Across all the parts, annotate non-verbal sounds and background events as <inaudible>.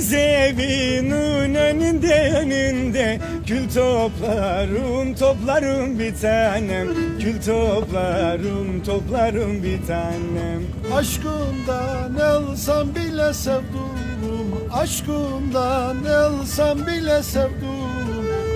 Herkes evinin önünde önünde. Kül toplarım toplarım bir tanem. Kül toplarım toplarım bir tanem. Aşkından alsam bile sevduğum Aşkından alsam bile sevduğum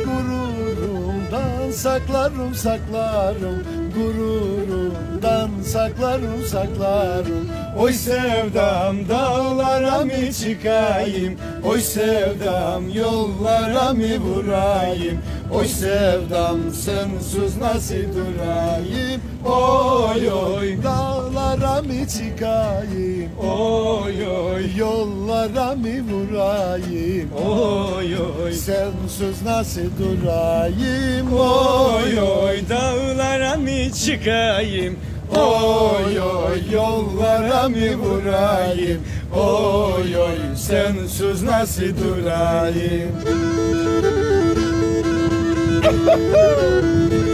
Gururumdan saklarım saklarım. Gururumdan saklarım saklarım Oy sevdam dağlara mı çıkayım? Oy sevdam yollara mı vurayım? Oy sevdam sensiz nasıl durayım? Oy oy Dağlara mı çıkayım? Oy oy Yollara mı vurayım? Oy oy Sensiz nasıl durayım? Oy oy dağlara mı çıkayım. Oy oy yollara mı vurayım? Oy oy sensiz nasıl durayım <laughs>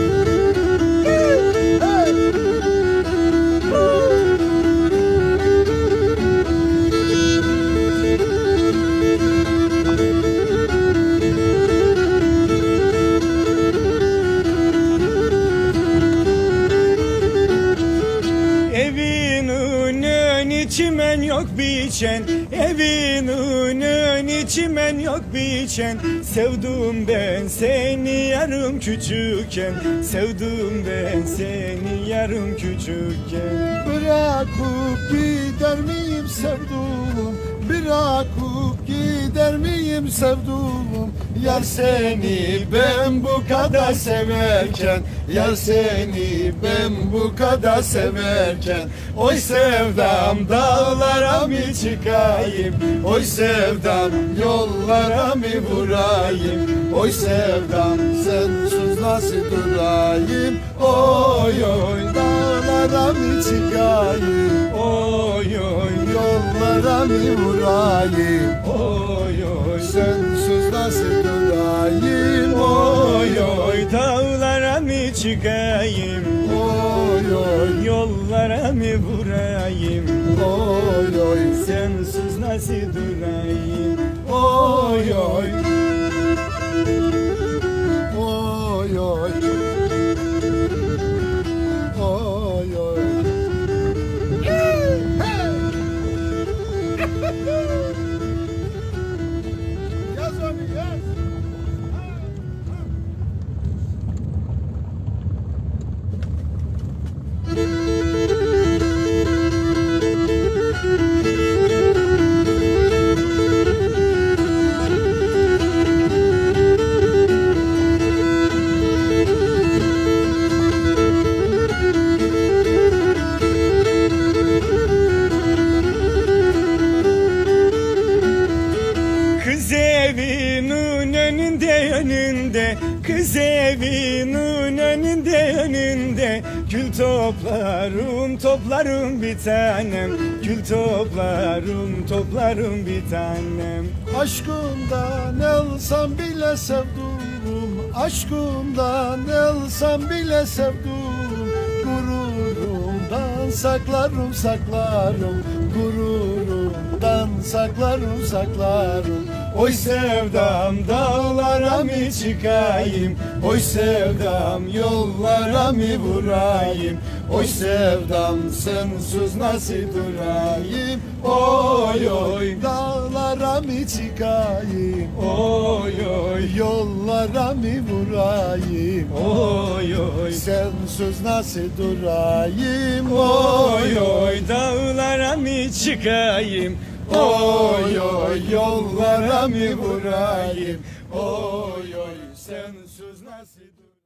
yok biçen Evin önün çimen yok biçen. Sevdim ben seni yarım küçükken Sevdim ben seni yarım küçükken. Bırakıp gider miyim sevduğum? Bırakıp gider miyim sevduğum? Yar seni ben bu kadar severken Yar seni ben bu kadar severken Oy sevdam dağlara mı çıkayım? Oy sevdam yollara mı vurayım? Oy sevdam sensiz nasıl durayım. Oy oy dağlara mı çıkayım Oy oy. Yollara mı vurayım oy oy. Sensiz nasıl durayım Oy oy. Dağlara mı çıkayım Oy oy. Yollara mı vurayım Oy oy. Sensiz nasıl durayım oy Oy önünde önünde Kız evinin önünde önünde. Gül toplarım toplarım bir tanem. Gül toplarım toplarım bir tanem. Aşkından alsam bile sevduğum Aşkından alsam bile sevduğum Gururumdan saklarım saklarım Gururumdan saklarım saklarım. Oy sevdam dağlara mı çıkayım? Oy sevdam yollara mı vurayım? Oy sevdam sensiz nasıl durayım? Oy oy Dağlara mı çıkayım? Oy oy Yollara mı vurayım? Oy oy Sensiz nasıl durayım? Oy oy dağlara mı çıkayım? Oy oy yollara mı vurayım? Oy oy sen